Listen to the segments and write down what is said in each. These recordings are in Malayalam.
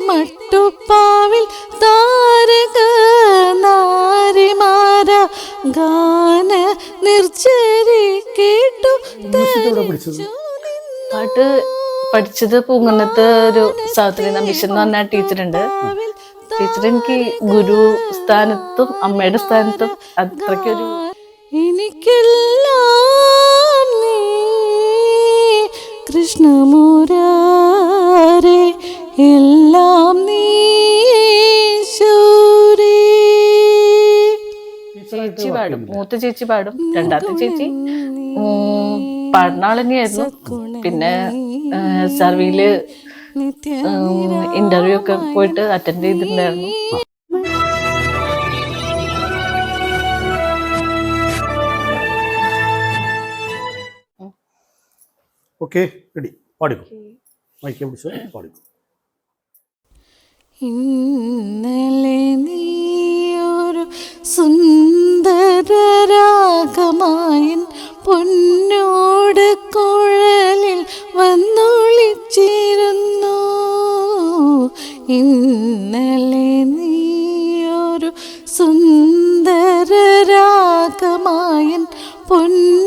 മട്ടുപ്പാവിൽ താരക നാരിമാര ഗാന നിർച്ചരി കേട്ടു പാട്ട് പഠിച്ചത് പൂങ്ങന്നത്ത് ഒരു സാധനം നമ്പീശൻ എന്ന് പറഞ്ഞ ടീച്ചറുണ്ട്. ടീച്ചർ എനിക്ക് ഗുരു സ്ഥാനത്തും അമ്മയുടെ സ്ഥാനത്തും അത്രയ്ക്കൊരു എനിക്കെല്ലാം നീ കൃഷ്ണമുരാരെ എല്ലാം ചേച്ചി പാടും? മൂത്ത ചേച്ചി പാടും. രണ്ടാമത്തെ ചേച്ചി. പാടുന്നാളിനെയായിരുന്നു പാടുന്ന പിന്നെ സർവിയിൽ നിത്യ ഇന്റർവ്യൂ ഒക്കെ പോയിട്ട് അറ്റൻഡ് ചെയ്തിട്ടുണ്ടായിരുന്നു. Okay ready. പാടിക്കോ. മൈക്കാൻ പിടിച്ചോ പാടിക്കോ. ഇന്നലെ നീയൊരു സുന്ദരരാഗമായൻ പൊന്നോട് കുഴലിൽ വന്നൊളിച്ചിരുന്നു. ഇന്നലെ നീയൊരു സുന്ദരരാഗമായൻ പൊന്നോട്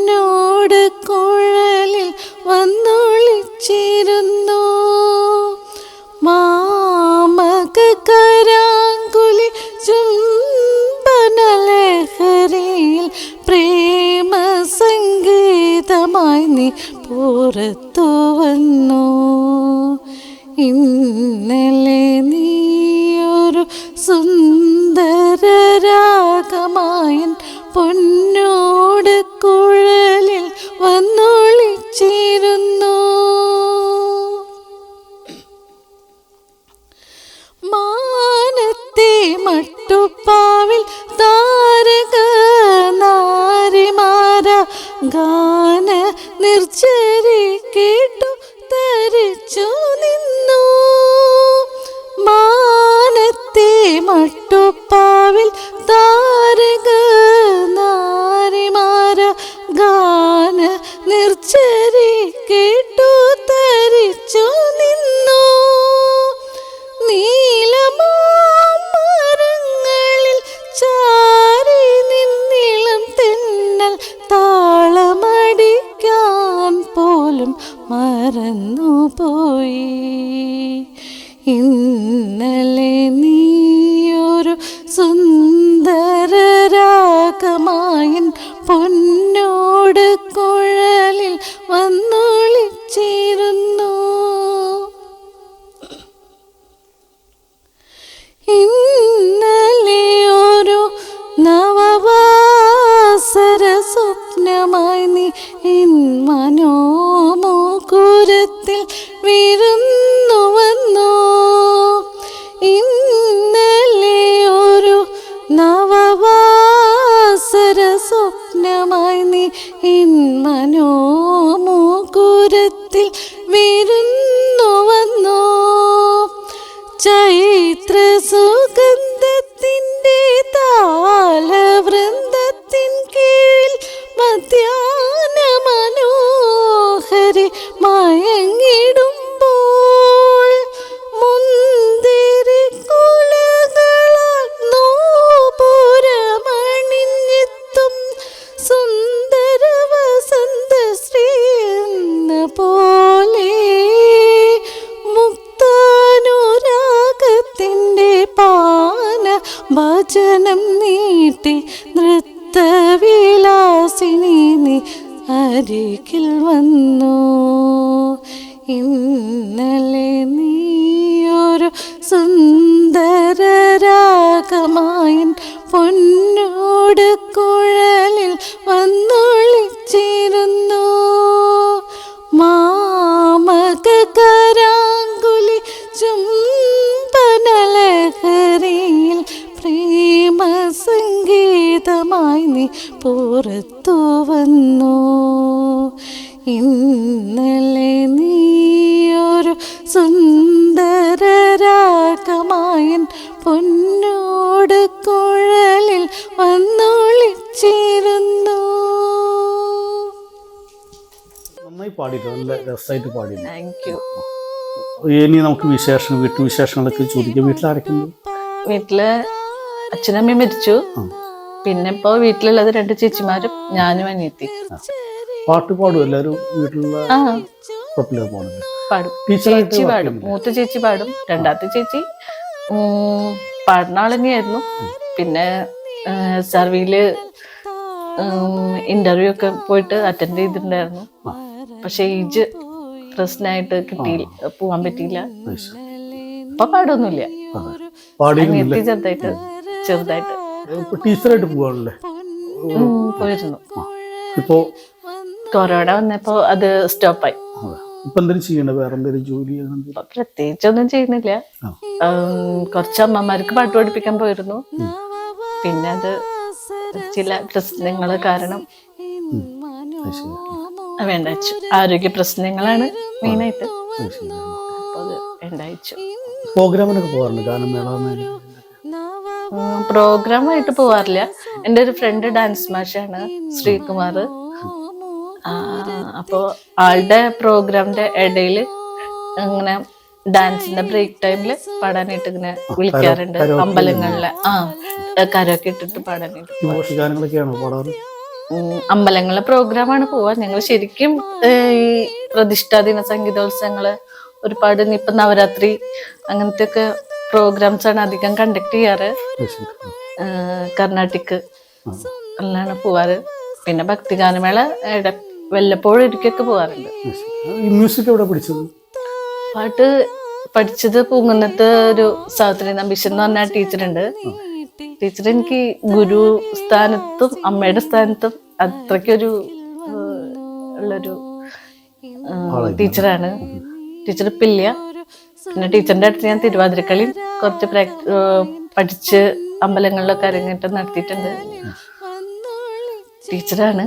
പുറത്തു വന്നു. ഇന്നലെ നീയൊരു സുന്ദരരാഗമായൻ പൊന്നോട് കുഴലിൽ വന്നൊളിച്ചിരുന്നു. മാനത്തെ മട്ടുപ്പാവിൽ താരക നാരിമാര ഗാന നിർച്ചരി കേട്ടു തരിച്ചു നിന്നു. മാനത്തെ മട്ടുപ്പാവിൽ താരക നാരിമാര ഗാന നിർച്ചരി കേട്ടു തരിച്ചു മനോമുകുരത്തിൽ വിരുന്നു വന്നു. ചൈത്ര അരികിൽ വന്നു. ഇന്നലെ നീയൊരു സുന്ദരരാഗമായൻ നീ പുറത്തു വന്നു. ഇന്നലെ നീയൊരു സുന്ദരരാഗമായൻ പൊന്നോട് കുഴലിൽ വന്നൊളിച്ചിരുന്നു. നന്നായി പാടിയിട്ട് നല്ല രസമായിട്ട് പാടിയിട്ടുണ്ട്. താങ്ക് യു ഇനി നമുക്ക് വിശേഷം വീട്ടു വിശേഷങ്ങളൊക്കെ ചോദിക്കാം. വീട്ടിലാരൊക്കെയുണ്ട്? വീട്ടിൽ അച്ഛനമ്മയും മരിച്ചു. പിന്നെ ഇപ്പൊ വീട്ടിലുള്ളത് രണ്ട് ചേച്ചിമാരും ഞാനും അനിയത്തി. പാട്ട് പാടും എല്ലാരും വീട്ടിലുള്ള പാടും. ചേച്ചി പാടും. മൂത്ത ചേച്ചി പാടും. രണ്ടാമത്തെ ചേച്ചി പാടുന്ന ആൾ തന്നെയായിരുന്നു. പിന്നെ സർവിയിൽ ഇന്റർവ്യൂ ഒക്കെ പോയിട്ട് അറ്റൻഡ് ചെയ്തിട്ടുണ്ടായിരുന്നു. പക്ഷെ ഏജ് പ്രശ്നമായിട്ട് കിട്ടിയില്ല. പോവാൻ പറ്റിയില്ല. ഇപ്പൊ പാടൊന്നുമില്ല. ചെറുതായിട്ട് ചെറുതായിട്ട്. ടീച്ചറായിട്ട് പോവാണല്ലേ? പോയിരുന്നു. ഇപ്പോ കൊറോണ വന്നപ്പോ അത് സ്റ്റോപ്പായി. ഇപ്പൊ എന്തെങ്കിലും ചെയ്യണ്ട വേറെ എന്തെങ്കിലും ജോലി പ്രത്യേകിച്ചൊന്നും ചെയ്യുന്നില്ല. കുറച്ച് അമ്മമാർക്ക് പാട്ട് പഠിപ്പിക്കാൻ പോയിരുന്നു. പിന്നെ അത് ചില പ്രശ്നങ്ങൾ കാരണം വേണ്ട ആരോഗ്യ പ്രശ്നങ്ങളാണ് മെയിനായിട്ട്. അത് ശരി. അപ്പൊ അത് വേണ്ടായിച്ചു. പ്രോഗ്രാമിനൊക്കെ പോകാറുണ്ട് ഗാനമേള മേള. പ്രോഗ്രാമായിട്ട് പോവാറില്ല. എന്റെ ഒരു ഫ്രണ്ട് ഡാൻസ് മാഷാണ് ശ്രീകുമാർ. അപ്പോൾ ആളുടെ പ്രോഗ്രാമിന്റെ ഇടയിൽ അങ്ങനെ ഡാൻസിന്റെ ബ്രേക്ക് ടൈമിൽ പാടാനായിട്ട് ഇങ്ങനെ വിളിക്കാറുണ്ട്. അമ്പലങ്ങളിലെ. ആ കരൊക്കെ ഇട്ടിട്ട് പാടാനായിട്ട് അമ്പലങ്ങളിലെ പ്രോഗ്രാമാണ് പോവാ. ഞങ്ങൾ ശരിക്കും ഈ പ്രതിഷ്ഠാ ദിന സംഗീതോത്സവങ്ങൾ ഒരുപാട് ഇപ്പൊ നവരാത്രി അങ്ങനത്തെ ഒക്കെ പ്രോഗ്രാംസ് ആണ് അധികം കണ്ടക്ട് ചെയ്യാറ്. കർണാട്ടിക്ക് കർണാട്ടിക് എല്ലാം പോവാറ്. പിന്നെ ഭക്തിഗാനമേള വല്ലപ്പോഴും ഒരിക്കൊക്കെ പോവാറുണ്ട്. മ്യൂസിക് എവിടെ പഠിച്ചത്? പാട്ട് പഠിച്ചത് പൂങ്കുന്നത്ത് ഒരു സാവിത്രി നമ്പിഷൻ എന്ന് പറഞ്ഞ ടീച്ചറുണ്ട് ടീച്ചർ എനിക്ക് ഗുരു സ്ഥാനത്തും അമ്മയുടെ സ്ഥാനത്തും അത്രയ്ക്കൊരു ഉള്ളൊരു ടീച്ചറാണ് ടീച്ചർ ഇല്ല പിന്നെ ടീച്ചറിന്റെ അടുത്ത് ഞാൻ തിരുവാതിരക്കളി കുറച്ച് പഠിച്ച് അമ്പലങ്ങളിലൊക്കെ അരങ്ങേറ്റം നടത്തിയിട്ടുണ്ട്. ടീച്ചറാണ്.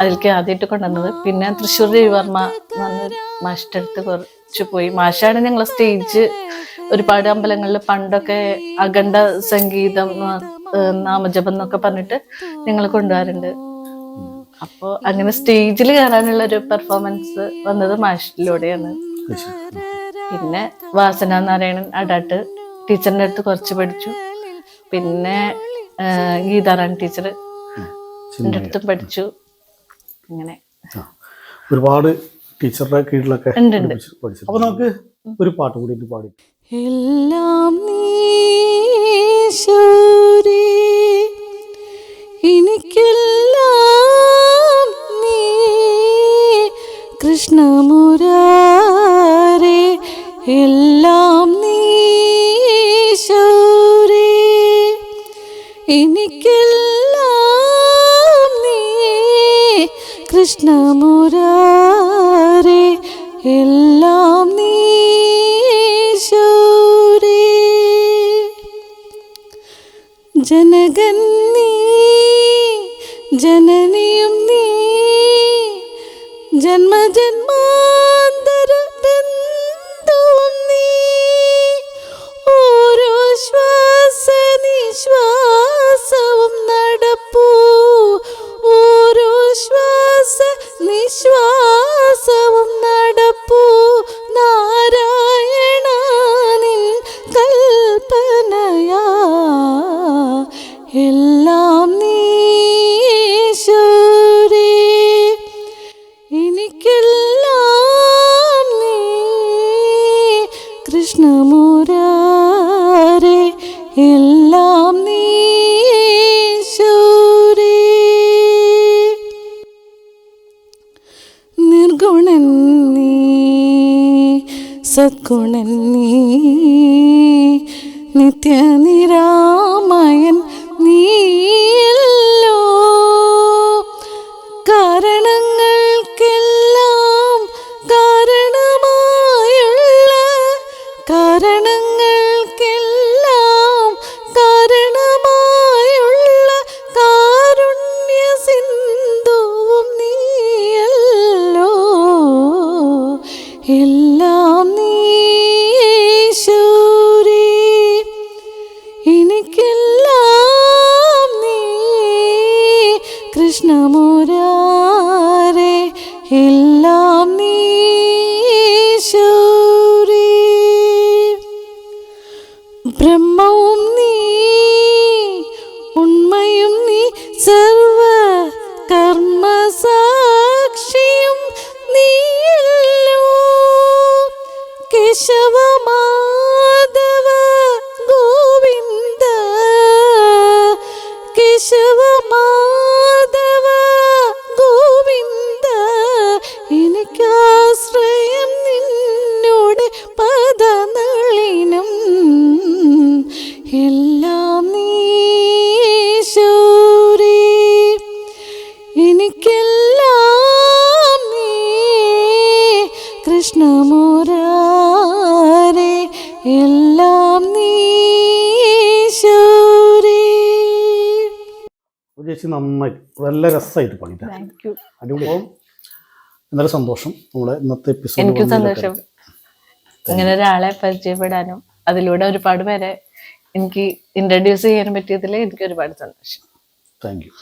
അതിലേക്ക് ആദ്യമായിട്ട് കൊണ്ടുവന്നത്. പിന്നെ തൃശ്ശൂർ രവിവർമ്മ മാഷിന്റെ അടുത്ത് കുറച്ച് പോയി. മാഷാണ് ഞങ്ങൾ സ്റ്റേജ് ഒരുപാട് അമ്പലങ്ങളിൽ പണ്ടൊക്കെ അഖണ്ഡ സംഗീതം നാമജപം എന്നൊക്കെ പറഞ്ഞിട്ട് ഞങ്ങൾ കൊണ്ടുപോകാറുണ്ട് അപ്പോൾ അങ്ങനെ സ്റ്റേജിൽ കയറാനുള്ള ഒരു പെർഫോമൻസ് വന്നത് മാഷിലൂടെയാണ്. പിന്നെ വാസന നാരായണൻ അടാട്ട് ടീച്ചറിന്റെ അടുത്ത് കുറച്ച് പഠിച്ചു. പിന്നെ ഗീതാറാണി ടീച്ചർ എന്റെ അടുത്തും പഠിച്ചു. അങ്ങനെ ഒരുപാട് ടീച്ചറുടെ കീഴിലൊക്കെ. അപ്പൊ നമുക്ക് ഒരു പാട്ട് കൂടി പാടി. എല്ലാം നീശൂരേ എനിക്കെല്ലാം നീ കൃഷ്ണമുരാരേ എല്ലാം നീശൂരേ എനിക്കെല്ലാം നീ കൃഷ്ണമുരാരേ എല്ലാം സദ്ഗുണൻ നീ നിത്യനിരാമയൻ കൃഷ്ണമുരാരെ എല്ലാം ബ്രഹ്മ പദനളിനം എല്ലാം നീശൂരി എനിക്കെല്ലാം നീ കൃഷ്ണമുരാരേ. എല്ലാം നീശൂരി ചേച്ചി നന്നായി നല്ല രസമായിട്ട് പാടിട്ടാ അടിപൊളി. ഇന്നലെ സന്തോഷം. നമ്മളെ ഇന്നത്തെ എപ്പിസോഡ് എനിക്ക് സന്തോഷം. ഇങ്ങനെ ഒരാളെ പരിചയപ്പെടാനും അതിലൂടെ ഒരുപാട് പേരെ എനിക്ക് ഇൻട്രൊഡ്യൂസ് ചെയ്യാൻ പറ്റിയതിൽ എനിക്ക് ഒരുപാട് സന്തോഷം. Thank you